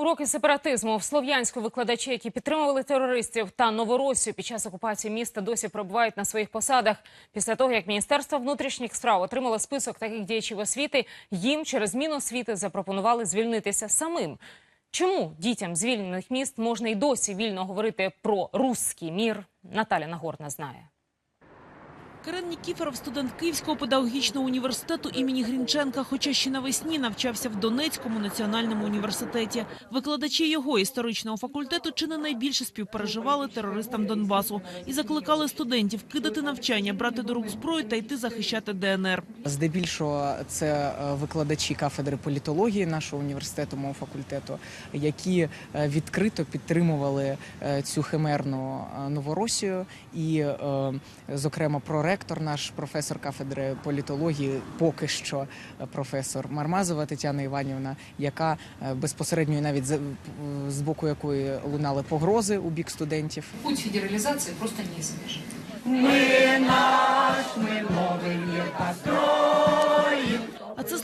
Уроки сепаратизму в Слов'янську викладачі, які підтримували терористів та Новоросію під час окупації міста, досі перебувають на своїх посадах. Після того, як Міністерство внутрішніх справ отримало список таких діячів освіти, їм через зміну освіти запропонували звільнитися самим. Чому дітям звільнених міст можна й досі вільно говорити про русський мір? Наталя Нагорна знає. Карен Нікіфоров – студент Київського педагогічного університету імені Грінченка, хоча ще навесні навчався в Донецькому національному університеті. Викладачі його історичного факультету чи не найбільше співпереживали терористам Донбасу і закликали студентів кидати навчання, брати до рук зброю та йти захищати ДНР. Здебільшого це е, викладачі кафедри політології нашого університету, мого факультету, які е, відкрито підтримували е, цю химерну Новоросію. І, зокрема, проректор наш професор кафедри політології, поки що е, професор Мармазова Тетяна Іванівна, яка е, безпосередньо і навіть з- з боку якої лунали погрози у бік студентів. Путь федералізації просто не Ми це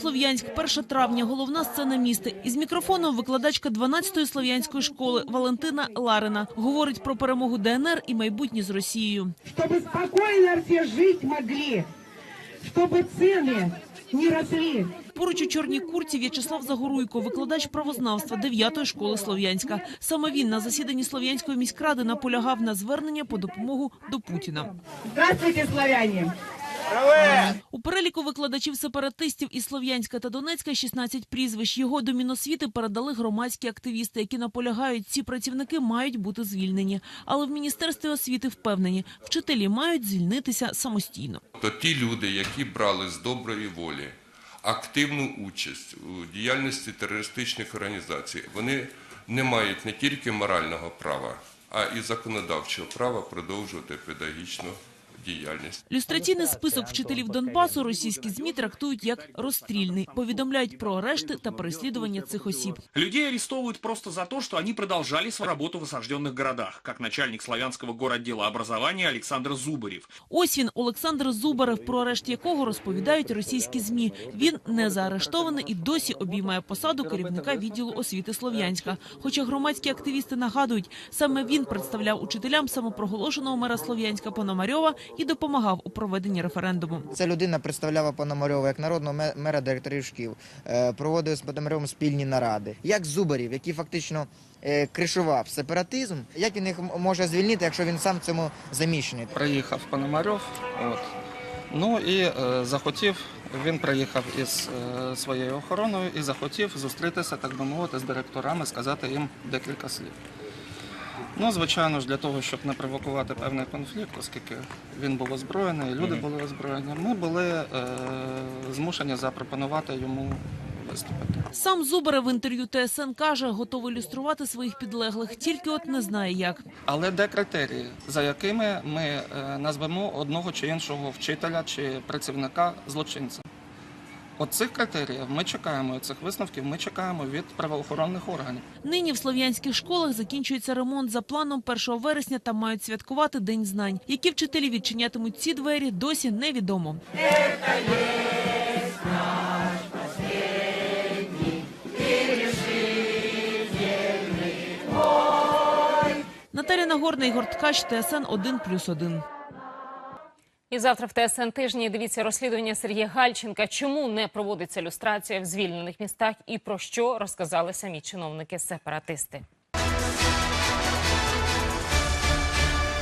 Слов'янськ, 1 травня, головна сцена міста. Із мікрофоном викладачка 12-ї слов'янської школи Валентина Ларина говорить про перемогу ДНР і майбутнє з Росією. чтобы спокойно все жить могли, чтобы цены не росли. Поруч у чорній курці В'ячеслав Загоруйко, викладач правознавства 9-ї школи Слов'янська. Саме він на засіданні Слов'янської міськради наполягав на звернення по допомогу до Путіна. Здравствуйте, славяне! У переліку викладачів сепаратистів із Слов'янська та Донецька 16 прізвищ. Його до Міносвіти передали громадські активісти, які наполягають, ці працівники мають бути звільнені. Але в Міністерстві освіти впевнені, вчителі мають звільнитися самостійно. То ті люди, які брали з доброї волі активну участь у діяльності терористичних організацій, вони не мають не тільки морального права, а і законодавчого права продовжувати педагогічну діяльність. Люстраційний список вчителів Донбасу російські змі трактують як розстрільний. Повідомляють про арешти та переслідування цих осіб. Людей арестовывают просто за то, что они продолжали свою работу в осажденных городах, как начальник славянского городдела образования Александр Зубарев. Ось він, Олександр Зубарев, про арешт якого розповідають російські змі. Він не заарештований і досі обіймає посаду керівника відділу освіти Слов'янська. Хоча громадські активісти нагадують, саме він представляв учителям самопроголошеного мера Слов'янська Пономарьова і допомагав у проведенні референдуму. Ця людина представляла Пономарьова як народного мера директорів шкіл, е, проводив з Пономарьовим спільні наради. Як Зубарів, який фактично е, кришував сепаратизм, як він їх може звільнити, якщо він сам в цьому замішаний? приїхав Пономарьов. От. Ну і е, захотів, він приїхав із е, своєю охороною і захотів зустрітися, так би мовити, з директорами, сказати їм декілька слів. Ну, звичайно ж, для того, щоб не провокувати певний конфлікт, оскільки він був озброєний, люди були озброєні, ми були е, змушені запропонувати йому виступити. Сам Зубарев в інтерв'ю ТСН каже, готовий ілюструвати своїх підлеглих, тільки от не знає як. Але де критерії, за якими ми е, назвемо одного чи іншого вчителя чи працівника злочинцем? От цих критеріїв ми чекаємо, цих висновків ми чекаємо від правоохоронних органів. Нині в слов'янських школах закінчується ремонт за планом 1 вересня. Там мають святкувати День знань. Які вчителі відчинятимуть ці двері, досі невідомо. Наталя Нагорна, Ігор Ткач, ТСН 1+,1. І завтра в ТСН тижні дивіться розслідування Сергія Гальченка. Чому не проводиться люстрація в звільнених містах і про що розказали самі чиновники-сепаратисти.